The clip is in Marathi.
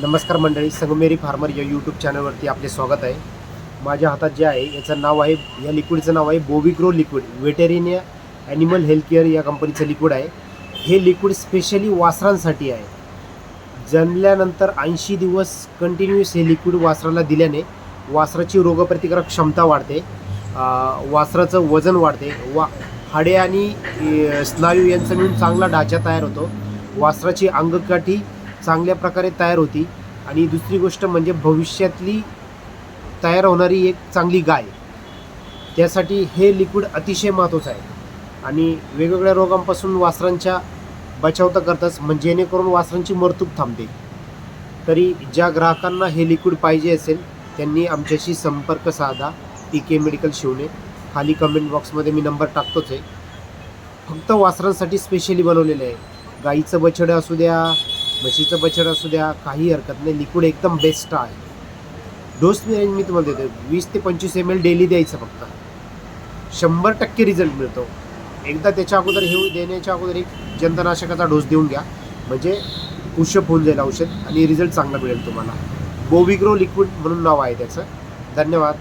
नमस्कार मंडळी संगमेरी फार्मर या यूट्यूब चॅनलवरती आपले स्वागत आहे. माझ्या हातात जे आहे याचं नाव आहे या लिक्विडचं नाव आहे Bovigro liquid Veterinia animal health care या कंपनीचं लिक्विड आहे. हे लिक्विड स्पेशली वासरांसाठी आहे. जन्मल्यानंतर ऐंशी दिवस कंटिन्युअस हे लिक्विड वासराला दिल्याने वासराची रोगप्रतिकारक क्षमता वाढते. वासराचं वजन वाढते. वा हाडे आणि स्नायू यांचा मिळून चांगला ढाचा तयार होतो. वासराची अंगकाठी चांगल्या प्रकारे तयार होती. आणि दुसरी गोष्ट म्हणजे भविष्यातली तयार होणारी एक चांगली गाय. त्यासाठी हे लिक्विड अतिशय महत्त्वाचं आहे. आणि वेगवेगळ्या रोगांपासून वासरांच्या बचाव तर करतच म्हणजे जेणेकरून वासरांची मरतूक थांबते. तरी ज्या ग्राहकांना हे लिक्विड पाहिजे असेल त्यांनी आमच्याशी संपर्क साधा. P K medical Shivane. खाली कमेंट बॉक्समध्ये मी नंबर टाकतोच आहे. फक्त वासरांसाठी स्पेशली बनवलेलं आहे. गाईचं बछडं असू द्या म्हशीचं बछड असू द्या काही हरकत नाही. लिक्विड एकदम बेस्ट आहे. डोस रेंज मी तुम्हाला देतो वीस ते पंचवीस एम एल डेली द्यायचं फक्त. शंभर टक्के रिझल्ट मिळतो. एकदा त्याच्या अगोदर हे देण्याच्या अगोदर एक जंतनाशकाचा डोस देऊन घ्या. म्हणजे पुषप होऊन जाईल औषध आणि रिझल्ट चांगला मिळेल तुम्हाला. बोविग्रो लिक्विड म्हणून नाव आहे त्याचं. धन्यवाद.